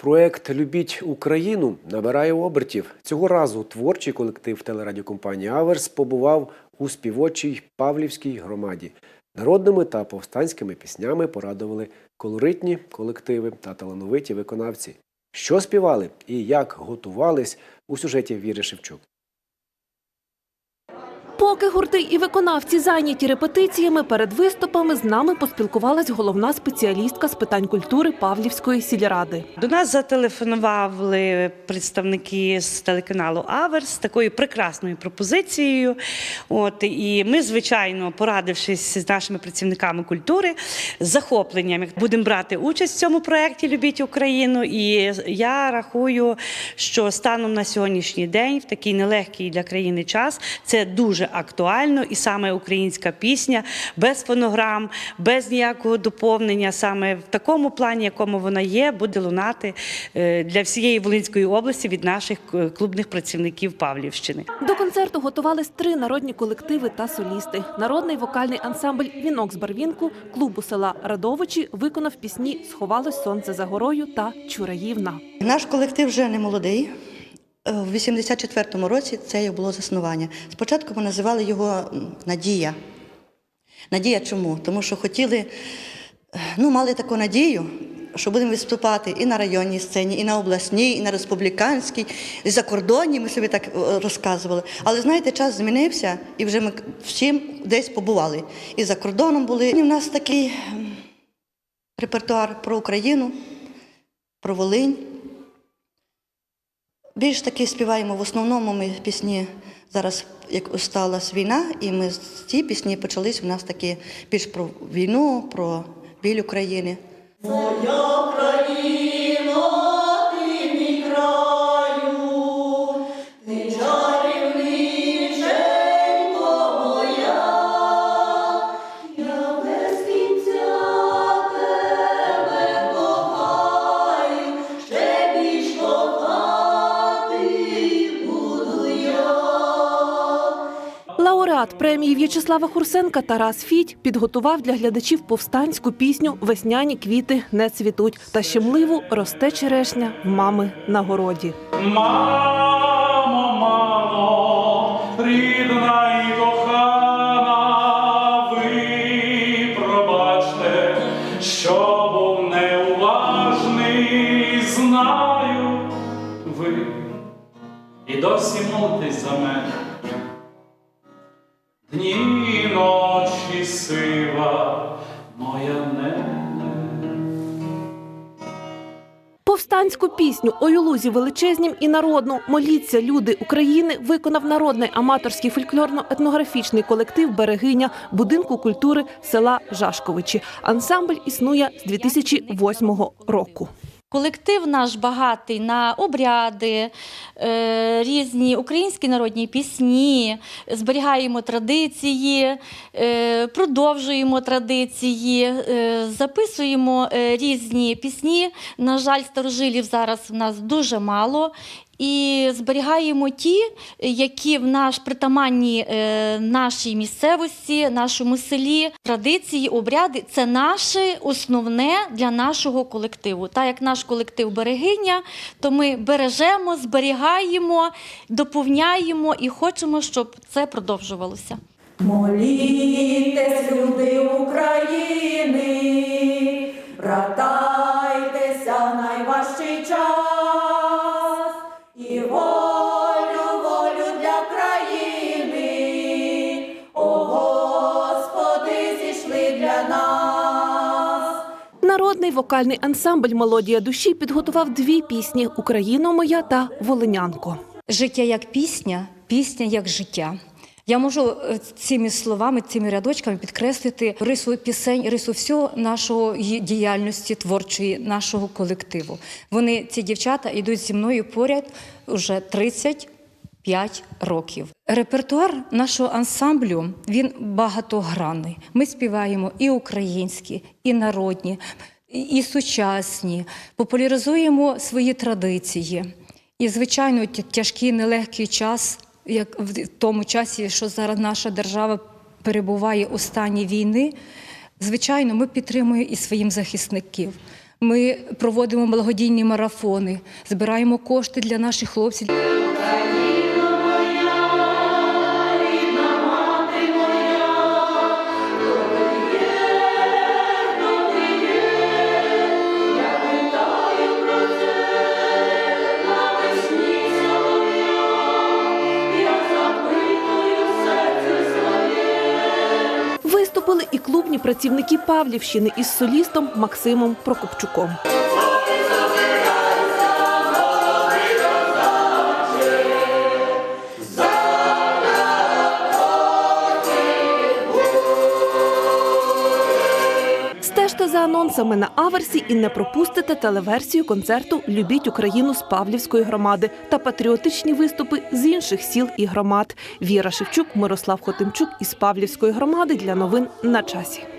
Проект Любіть Україну набирає обертів. Цього разу творчий колектив телерадіокомпанії Аверс побував у співочій Павлівській громаді. Народними та повстанськими піснями порадували колоритні колективи та талановиті виконавці. Що співали і як готувались у сюжеті Віри Шевчук. Поки гурти і виконавці зайняті репетиціями, перед виступами з нами поспілкувалась головна спеціалістка з питань культури Павлівської сільради. До нас зателефонували представники з телеканалу Аверс з такою прекрасною пропозицією. От і ми, звичайно, порадившись з нашими працівниками культури, з захопленням будемо брати участь в цьому проєкті Любіть Україну. І я рахую, що станом на сьогоднішній день, в такий нелегкий для країни час, це дуже актуально, і саме українська пісня без фонограм, без ніякого доповнення, саме в такому плані, якому вона є, буде лунати е, для всієї Волинської області від наших е, клубних працівників Павлівщини. До концерту готувались три народні колективи та солісти. Народний вокальний ансамбль Вінок з барвінку клубу села Радовичі виконав пісні Сховалось сонце за горою та Чураївна. Наш колектив вже не молодий. Е, В 84-му році це було заснування. Спочатку ми називали його Надія. Надія чому? Тому що хотіли, е, ну, мали таку надію, що будемо виступати і на районній сцені, і на обласній, і на республіканській, і за кордоні ми собі так е, розказували. Але знаєте, час змінився, і вже ми всім десь побували. І за кордоном були. І в нас такий репертуар про Україну, про Волинь. Більш таки співаємо в основному ми пісні зараз, як сталася війна, і ми з ці пісні почались у нас такі більш про війну, про біль України. Лауреат премії В'ячеслава Хурсенка Тарас Фідь підготував для глядачів повстанську пісню Весняні квіти не цвітуть та щемливу росте черешня в мами на городі. Мамо, мамо, рідна і кохана, ви пробачте, що був неуважний, знаю ви і досі молитесь за мене. Сива моя. Повстанську пісню «Ой у величезнім і народну моліться люди України виконав народний аматорський фольклорно-етнографічний колектив Берегиня будинку культури села Жашковичі. Ансамбль існує з 2008 року. Колектив наш багатий на обряди, е, різні українські народні пісні, зберігаємо традиції, е, продовжуємо традиції, е, записуємо різні пісні. На жаль, старожилів зараз в нас дуже мало. І зберігаємо ті, які в наш притаманні е, нашій місцевості, нашому селі. Традиції, обряди це наше основне для нашого колективу. Так як наш колектив берегиня, то ми бережемо, зберігаємо, доповняємо і хочемо, щоб це продовжувалося. Молітесь, люди України, Народний вокальний ансамбль Мелодія душі підготував дві пісні Україно моя та Волинянко. Життя як пісня, пісня як життя. Я можу е, цими словами, цими рядочками підкреслити рису пісень, рису всього нашого діяльності творчої, нашого колективу. Вони, ці дівчата, йдуть зі мною поряд вже 35 років. Репертуар нашого ансамблю він багатогранний. Ми співаємо і українські, і народні, і- сучасні, популяризуємо свої традиції. І, звичайно, тяжкий нелегкий час, як в тому часі, що зараз наша держава перебуває у стані війни. Звичайно, ми підтримуємо і своїм захисників. Ми проводимо благодійні марафони, збираємо кошти для наших хлопців. Виступили і клубні працівники Павлівщини із солістом Максимом Прокопчуком. За анонсами на аверсі і не пропустите телеверсію концерту Любіть Україну з Павлівської громади та патріотичні виступи з інших сіл і громад. Віра Шевчук, Мирослав Хотимчук із Павлівської громади для новин на часі.